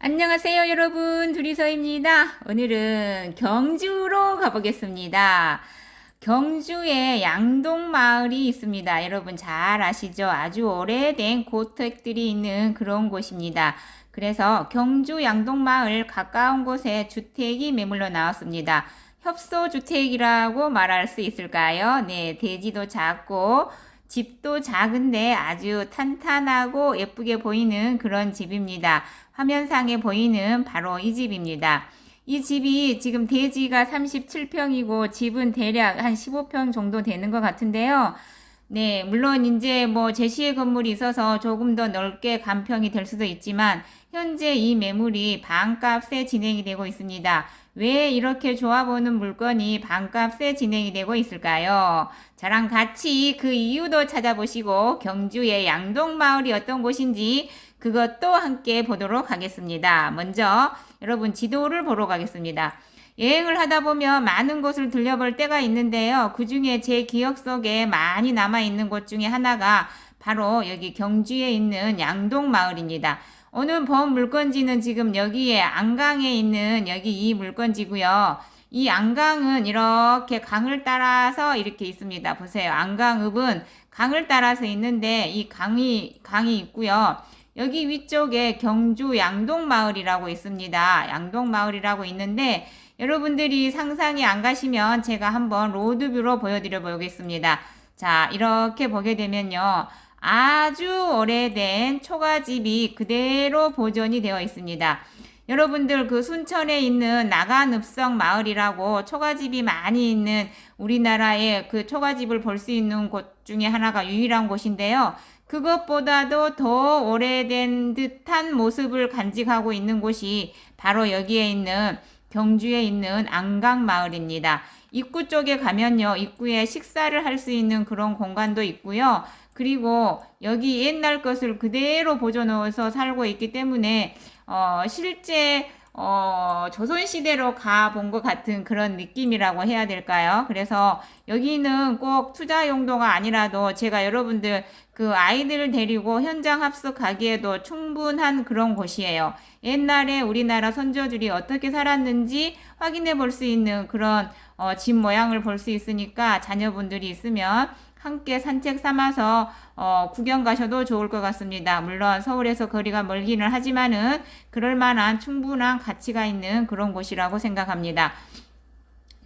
안녕하세요, 여러분. 둘이서입니다. 오늘은 경주로 가보겠습니다. 경주에 양동마을이 있습니다. 여러분 잘 아시죠? 아주 오래된 고택들이 있는 그런 곳입니다. 그래서 경주 양동마을 가까운 곳에 주택이 매물로 나왔습니다. 협소주택이라고 말할 수 있을까요? 네, 대지도 작고 집도 작은데 아주 탄탄하고 예쁘게 보이는 그런 집입니다. 화면상에 보이는 바로 이 집입니다. 이 집이 지금 대지가 37평이고 집은 대략 한 15평 정도 되는 것 같은데요. 네, 물론 이제 뭐 제시의 건물이 있어서 조금 더 넓게 간평이 될 수도 있지만 현재 이 매물이 반값에 진행이 되고 있습니다. 왜 이렇게 좋아 보는 물건이 반값에 진행이 되고 있을까요? 저랑 같이 그 이유도 찾아보시고 경주의 양동마을이 어떤 곳인지 그것도 함께 보도록 하겠습니다. 먼저 여러분 지도를 보러 가겠습니다. 여행을 하다 보면 많은 곳을 들려볼 때가 있는데요. 그 중에 제 기억 속에 많이 남아있는 곳 중에 하나가 바로 여기 경주에 있는 양동마을입니다. 오늘 본 물건지는 지금 여기에 안강에 있는 여기 이 물건지고요. 이 안강은 이렇게 강을 따라서 이렇게 있습니다. 보세요. 안강읍은 강을 따라서 있는데 이 강이 강이 있고요. 여기 위쪽에 경주 양동마을이라고 있습니다. 양동마을이라고 있는데 여러분들이 상상이 안 가시면 제가 한번 로드뷰로 보여드려 보겠습니다. 자, 이렇게 보게 되면요. 아주 오래된 초가집이 그대로 보존이 되어 있습니다. 여러분들 그 순천에 있는 나간읍성 마을이라고 초가집이 많이 있는 우리나라의 그 초가집을 볼 수 있는 곳 중에 하나가 유일한 곳인데요. 그것보다도 더 오래된 듯한 모습을 간직하고 있는 곳이 바로 여기에 있는 경주에 있는 안강마을입니다. 입구 쪽에 가면요, 입구에 식사를 할 수 있는 그런 공간도 있고요. 그리고 여기 옛날 것을 그대로 보존해서 살고 있기 때문에 어, 실제 어, 조선시대로 가본 것 같은 그런 느낌이라고 해야 될까요? 그래서 여기는 꼭 투자 용도가 아니라도 제가 여러분들 그 아이들을 데리고 현장 합숙하기에도 충분한 그런 곳이에요. 옛날에 우리나라 선조들이 어떻게 살았는지 확인해 볼 수 있는 그런 어, 집 모양을 볼 수 있으니까 자녀분들이 있으면 함께 산책 삼아서 어, 구경 가셔도 좋을 것 같습니다. 물론 서울에서 거리가 멀기는 하지만은 그럴 만한 충분한 가치가 있는 그런 곳이라고 생각합니다.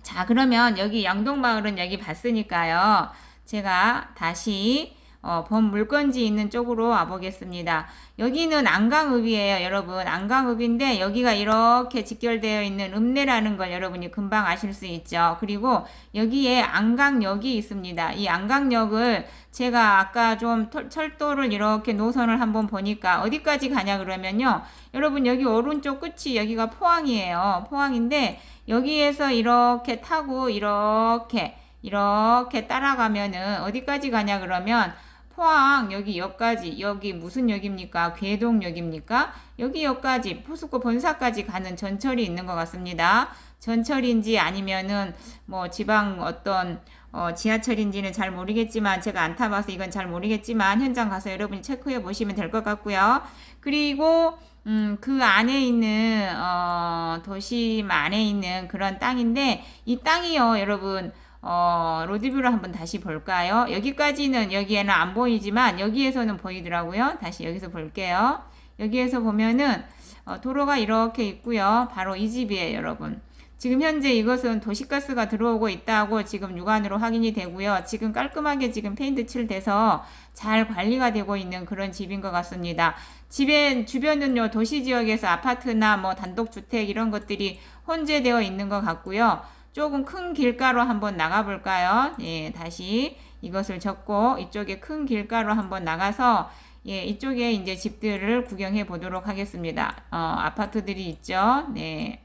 자, 그러면 여기 양동마을은 여기 봤으니까요. 제가 다시 어, 본 물건지 있는 쪽으로 와보겠습니다. 여기는 안강읍이에요, 여러분. 안강읍인데 여기가 이렇게 직결되어 있는 읍내라는 걸 여러분이 금방 아실 수 있죠. 그리고 여기에 안강역이 있습니다. 이 안강역을 제가 아까 좀 철도를 이렇게 노선을 한번 보니까 어디까지 가냐 그러면요. 여러분 여기 오른쪽 끝이 여기가 포항이에요. 포항인데 여기에서 이렇게 타고 이렇게 이렇게 따라가면은 어디까지 가냐 그러면 포항 여기 역까지 여기 무슨 역입니까? 괴동역입니까? 여기 역까지 포스코 본사까지 가는 전철이 있는 것 같습니다. 전철인지 아니면은 뭐 지방 어떤 어, 지하철인지는 잘 모르겠지만 제가 안 타봐서 이건 잘 모르겠지만 현장 가서 여러분이 체크해 보시면 될 것 같고요. 그리고 음, 그 안에 있는 어, 도심 안에 있는 그런 땅인데 이 땅이요, 여러분. 어, 로드뷰를 한번 다시 볼까요? 여기까지는 여기에는 안 보이지만 여기에서는 보이더라고요. 다시 여기서 볼게요. 여기에서 보면은 어, 도로가 이렇게 있고요. 바로 이 집이에요, 여러분. 지금 현재 이것은 도시가스가 들어오고 있다고 지금 육안으로 확인이 되고요. 지금 깔끔하게 지금 페인트 칠돼서 잘 관리가 되고 있는 그런 집인 것 같습니다. 집의 주변은요, 도시 지역에서 아파트나 뭐 단독 주택 이런 것들이 혼재되어 있는 것 같고요. 조금 큰 길가로 한번 나가볼까요? 예, 다시 이것을 적고 이쪽에 큰 길가로 한번 나가서 예, 이쪽에 이제 집들을 구경해 보도록 하겠습니다. 어, 아파트들이 있죠. 네.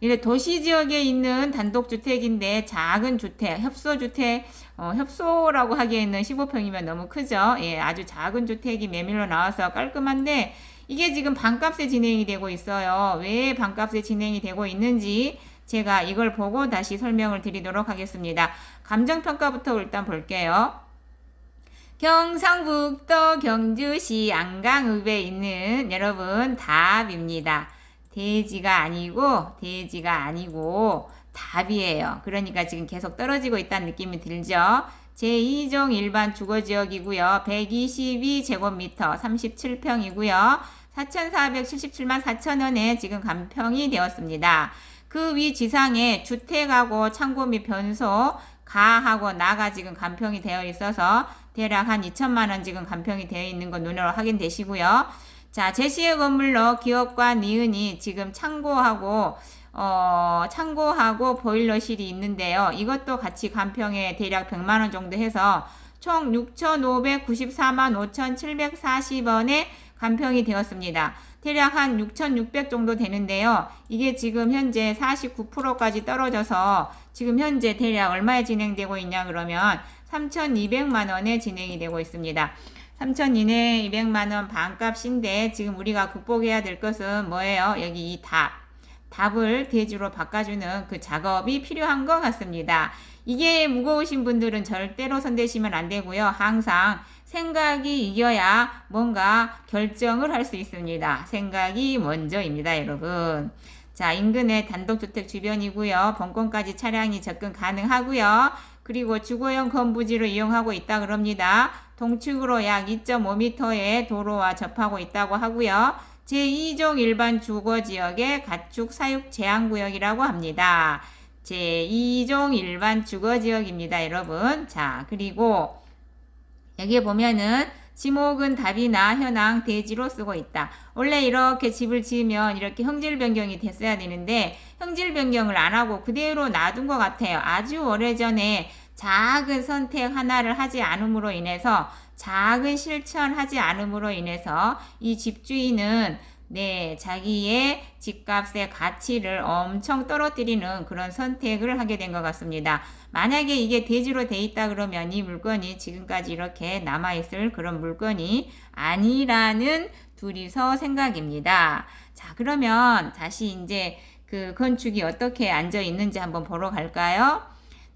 이래 도시 지역에 있는 단독주택인데 작은 주택, 협소주택, 어, 협소라고 하기에는 15평이면 너무 크죠. 예, 아주 작은 주택이 메밀로 나와서 깔끔한데 이게 지금 반값에 진행이 되고 있어요. 왜 반값에 진행이 되고 있는지 제가 이걸 보고 다시 설명을 드리도록 하겠습니다. 감정평가부터 일단 볼게요. 경상북도 경주시 안강읍에 있는 여러분 답입니다. 돼지가 아니고 돼지가 아니고 답이에요. 그러니까 지금 계속 떨어지고 있다는 느낌이 들죠. 제2종 일반 주거지역이고요. 122제곱미터 37평이고요. 4,477만 4천원에 지금 간평이 되었습니다. 그 위 지상에 주택하고 창고 및 변소, 가하고 나가 지금 간평이 되어 있어서 대략 한 2천만 원 지금 간평이 되어 있는 거 눈으로 확인되시고요. 자, 제시의 건물로 기업과 니은이 지금 창고하고 어, 창고하고 보일러실이 있는데요. 이것도 같이 간평에 대략 100만 원 정도 해서 총 6,594만 5,740원에 간평이 되었습니다. 대략 한 6,600 정도 되는데요. 이게 지금 현재 49%까지 떨어져서 지금 현재 대략 얼마에 진행되고 있냐 그러면 3,200만 원에 진행이 되고 있습니다. 3,200만 원 반값인데 지금 우리가 극복해야 될 것은 뭐예요? 여기 이 답. 답을 대주로 바꿔주는 그 작업이 필요한 것 같습니다. 이게 무거우신 분들은 절대로 손대시면 안 되고요. 항상 생각이 이겨야 뭔가 결정을 할 수 있습니다. 생각이 먼저입니다, 여러분. 자, 인근의 단독주택 주변이고요. 본권까지 차량이 접근 가능하고요. 그리고 주거용 건부지로 이용하고 있다 그럽니다. 동측으로 약 2.5m의 도로와 접하고 있다고 하고요. 제2종 일반 주거지역의 가축 사육 제한구역이라고 합니다. 제2종 일반 주거지역입니다, 여러분. 자, 그리고 여기에 보면은 지목은 답이나 현황 대지로 쓰고 있다. 원래 이렇게 집을 지으면 이렇게 형질 변경이 됐어야 되는데 형질 변경을 안 하고 그대로 놔둔 것 같아요. 아주 오래전에 작은 선택 하나를 하지 않음으로 인해서 작은 실천하지 않음으로 인해서 이 집주인은 네, 자기의 집값의 가치를 엄청 떨어뜨리는 그런 선택을 하게 된 것 같습니다. 만약에 이게 대지로 돼 있다 그러면 이 물건이 지금까지 이렇게 남아있을 그런 물건이 아니라는 둘이서 생각입니다. 자, 그러면 다시 이제 그 건축이 어떻게 앉아 있는지 한번 보러 갈까요?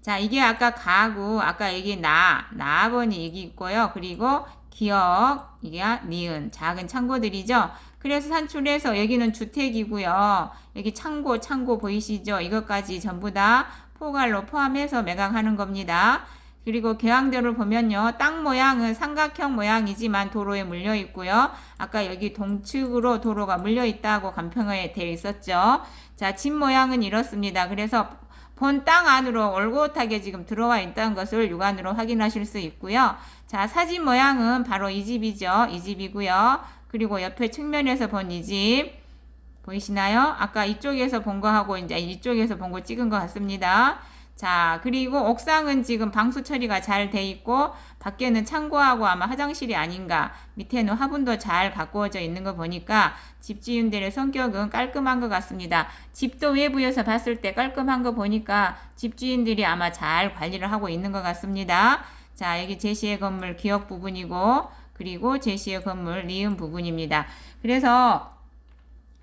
자, 이게 아까 가구, 아까 여기 나, 나번이 여기 있고요. 그리고 기억, 이게 니은, 작은 창고들이죠. 그래서 산출해서 여기는 주택이고요. 여기 창고, 창고 보이시죠? 이것까지 전부 다 포괄로 포함해서 매각하는 겁니다. 그리고 개항도를 보면요. 땅 모양은 삼각형 모양이지만 도로에 물려 있고요. 아까 여기 동측으로 도로가 물려 있다고 간평에 되어 있었죠. 자, 집 모양은 이렇습니다. 그래서 본 땅 안으로 올곧하게 지금 들어와 있다는 것을 육안으로 확인하실 수 있고요. 자, 사진 모양은 바로 이 집이죠. 이 집이고요. 그리고 옆에 측면에서 본 이 집. 보이시나요? 아까 이쪽에서 본 거하고 이제 이쪽에서 본 거 찍은 것 같습니다. 자, 그리고 옥상은 지금 방수 처리가 잘 돼 있고, 밖에는 창고하고 아마 화장실이 아닌가, 밑에는 화분도 잘 가꾸어져 있는 거 보니까 집주인들의 성격은 깔끔한 것 같습니다. 집도 외부에서 봤을 때 깔끔한 거 보니까 집주인들이 아마 잘 관리를 하고 있는 것 같습니다. 자, 여기 제시의 건물 기억 부분이고, 그리고 제시의 건물 리은 부분입니다. 그래서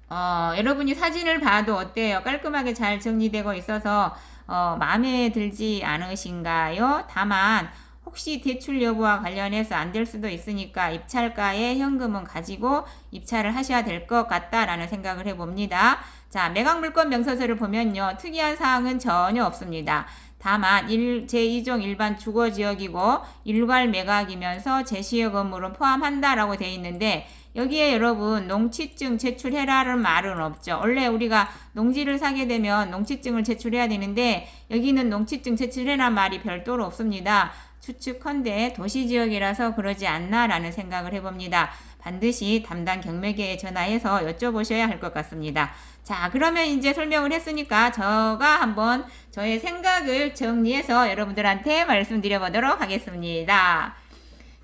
어, 여러분이 사진을 봐도 어때요? 깔끔하게 잘 정리되고 있어서 어, 마음에 들지 않으신가요? 다만 혹시 대출 여부와 관련해서 안 될 수도 있으니까 입찰가에 현금은 가지고 입찰을 하셔야 될 것 같다라는 생각을 해봅니다. 자, 매각 물건 명서서를 보면요. 특이한 사항은 전혀 없습니다. 다만 일, 제2종 일반 주거 지역이고 일괄 매각이면서 제시의 건물은 포함한다라고 되어 있는데 여기에 여러분 농취증 제출해라는 말은 없죠. 원래 우리가 농지를 사게 되면 농취증을 제출해야 되는데 여기는 농취증 제출해라 말이 별도로 없습니다. 추측컨대 도시지역이라서 그러지 않나라는 생각을 해봅니다. 반드시 담당 경매계에 전화해서 여쭤보셔야 할 것 같습니다. 자, 그러면 이제 설명을 했으니까 저가 한번 저의 생각을 정리해서 여러분들한테 말씀드려 보도록 하겠습니다.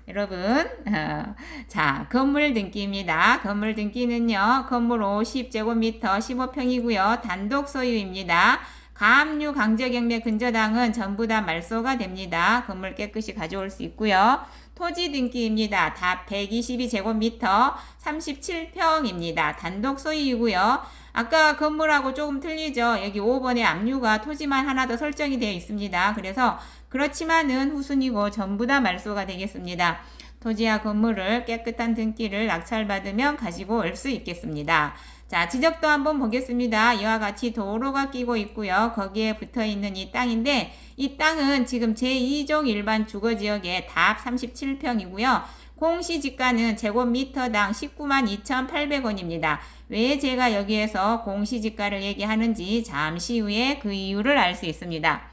여러분, 어, 자, 건물 등기입니다. 건물 등기는요, 건물 50제곱미터 15평이고요. 단독 소유입니다. 가압류 강제경매 근저당은 전부 다 말소가 됩니다. 건물 깨끗이 가져올 수 있고요. 토지 등기입니다. 다 122제곱미터 37평입니다. 단독 소유이고요. 아까 건물하고 조금 틀리죠. 여기 5번에 압류가 토지만 하나 더 설정이 되어 있습니다. 그래서 그렇지만은 후순이고 전부 다 말소가 되겠습니다. 토지와 건물을 깨끗한 등기를 낙찰받으면 가지고 올 수 있겠습니다. 자, 지적도 한번 보겠습니다. 이와 같이 도로가 끼고 있고요. 거기에 붙어 있는 이 땅인데 이 땅은 지금 제2종 일반 주거 지역의 답 37평이고요. 공시지가는 제곱미터당 19만 2,800원입니다. 왜 제가 여기에서 공시지가를 얘기하는지 잠시 후에 그 이유를 알 수 있습니다.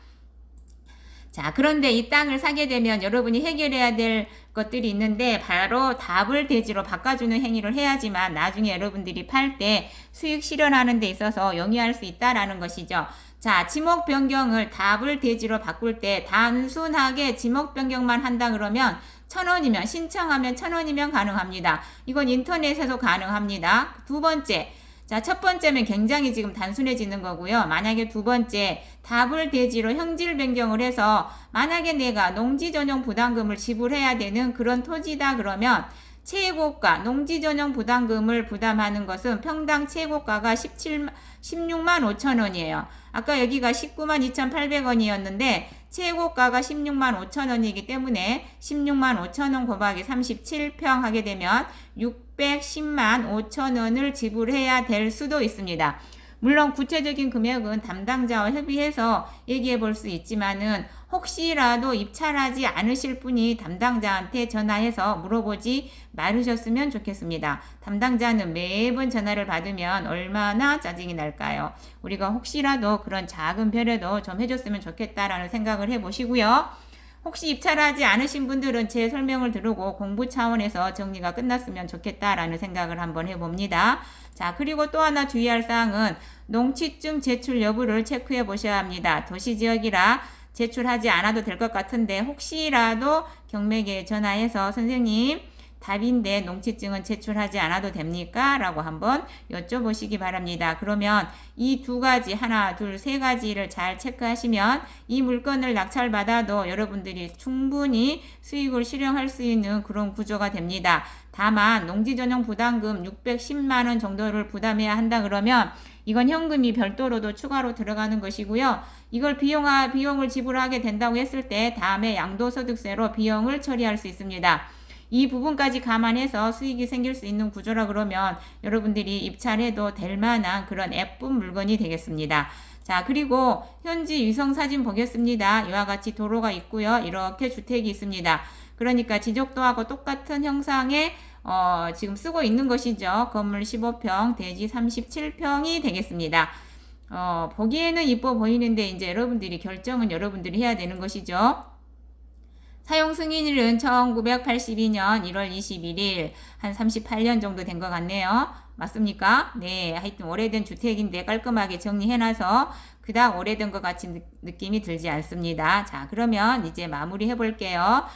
자, 그런데 이 땅을 사게 되면 여러분이 해결해야 될 것들이 있는데 바로 답을 대지로 바꿔주는 행위를 해야지만 나중에 여러분들이 팔 때 수익 실현하는 데 있어서 용이할 수 있다라는 것이죠. 자, 지목 변경을 답을 대지로 바꿀 때 단순하게 지목 변경만 한다 그러면 천 원이면 신청하면 천 원이면 가능합니다. 이건 인터넷에서 가능합니다. 두 번째, 자, 첫 번째는 굉장히 지금 단순해지는 거고요. 만약에 두 번째, 답을 대지로 형질 변경을 해서 만약에 내가 농지 전용 부담금을 지불해야 되는 그런 토지다 그러면 최고가 농지 전용 부담금을 부담하는 것은 평당 최고가가 17 16만 5천 원이에요. 아까 여기가 19만 2,800원이었는데 최고가가 16만 5천 원이기 때문에 16만 5천 원 곱하기 37평 하게 되면 610만 5천 원을 지불해야 될 수도 있습니다. 물론 구체적인 금액은 담당자와 협의해서 얘기해 볼 수 있지만은 혹시라도 입찰하지 않으실 분이 담당자한테 전화해서 물어보지 말으셨으면 좋겠습니다. 담당자는 매번 전화를 받으면 얼마나 짜증이 날까요? 우리가 혹시라도 그런 작은 별에도 좀 해줬으면 좋겠다라는 생각을 해보시고요. 혹시 입찰하지 않으신 분들은 제 설명을 들으고 공부 차원에서 정리가 끝났으면 좋겠다라는 생각을 한번 해봅니다. 자, 그리고 또 하나 주의할 사항은 농취증 제출 여부를 체크해 보셔야 합니다. 도시 지역이라 제출하지 않아도 될 것 같은데 혹시라도 경매계에 전화해서 선생님 답인데 농취증은 제출하지 않아도 됩니까? 라고 한번 여쭤보시기 바랍니다. 그러면 이 두 가지, 하나, 둘, 세 가지를 잘 체크하시면 이 물건을 낙찰받아도 여러분들이 충분히 수익을 실현할 수 있는 그런 구조가 됩니다. 다만 농지 전용 부담금 610만 원 정도를 부담해야 한다 그러면 이건 현금이 별도로도 추가로 들어가는 것이고요. 이걸 비용화, 비용을 지불하게 된다고 했을 때 다음에 양도소득세로 비용을 처리할 수 있습니다. 이 부분까지 감안해서 수익이 생길 수 있는 구조라 그러면 여러분들이 입찰해도 될 만한 그런 예쁜 물건이 되겠습니다. 자, 그리고 현지 위성 사진 보겠습니다. 이와 같이 도로가 있고요. 이렇게 주택이 있습니다. 그러니까 지적도하고 똑같은 형상의 어, 지금 쓰고 있는 것이죠. 건물 15평, 대지 37평이 되겠습니다. 어, 보기에는 이뻐 보이는데 이제 여러분들이 결정은 여러분들이 해야 되는 것이죠. 사용 승인일은 1982년 1월 21일 한 38년 정도 된 것 같네요. 맞습니까? 네, 하여튼 오래된 주택인데 깔끔하게 정리해놔서 그닥 오래된 것 같은 느낌이 들지 않습니다. 자, 그러면 이제 마무리 해볼게요.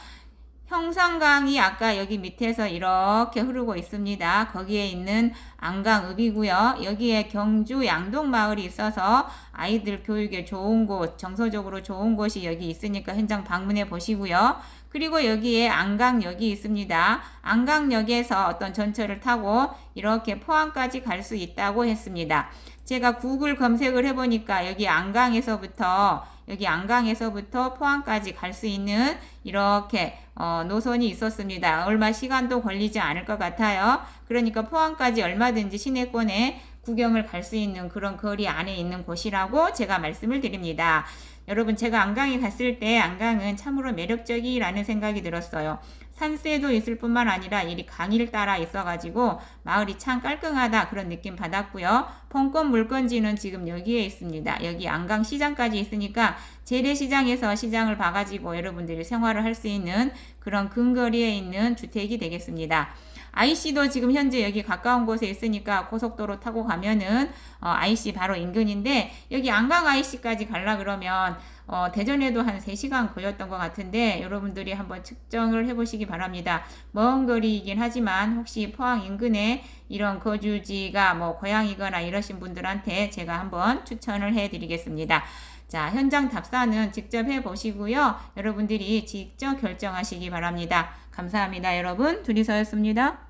형산강이 아까 여기 밑에서 이렇게 흐르고 있습니다. 거기에 있는 안강읍이고요. 여기에 경주 양동마을이 있어서 아이들 교육에 좋은 곳, 정서적으로 좋은 곳이 여기 있으니까 현장 방문해 보시고요. 그리고 여기에 안강역이 있습니다. 안강역에서 어떤 전철을 타고 이렇게 포항까지 갈 수 있다고 했습니다. 제가 구글 검색을 해보니까 여기 안강에서부터 여기 안강에서부터 포항까지 갈 수 있는 이렇게 어, 노선이 있었습니다. 얼마 시간도 걸리지 않을 것 같아요. 그러니까 포항까지 얼마든지 시내권에 구경을 갈 수 있는 그런 거리 안에 있는 곳이라고 제가 말씀을 드립니다. 여러분 제가 안강에 갔을 때 안강은 참으로 매력적이라는 생각이 들었어요. 산세도 있을 뿐만 아니라 이 강을 따라 있어가지고 마을이 참 깔끔하다 그런 느낌 받았고요. 펑권 물건지는 지금 여기에 있습니다. 여기 안강 시장까지 있으니까 재래시장에서 시장을 봐가지고 여러분들이 생활을 할 수 있는 그런 근거리에 있는 주택이 되겠습니다. IC도 지금 현재 여기 가까운 곳에 있으니까 고속도로 타고 가면은 어, IC 바로 인근인데 여기 안강 IC까지 갈라 그러면 어, 대전에도 한 3시간 걸렸던 것 같은데 여러분들이 한번 측정을 해보시기 바랍니다. 먼 거리이긴 하지만 혹시 포항 인근에 이런 거주지가 뭐 고향이거나 이러신 분들한테 제가 한번 추천을 해드리겠습니다. 자, 현장 답사는 직접 해보시고요. 여러분들이 직접 결정하시기 바랍니다. 감사합니다, 여러분. 둘이서였습니다.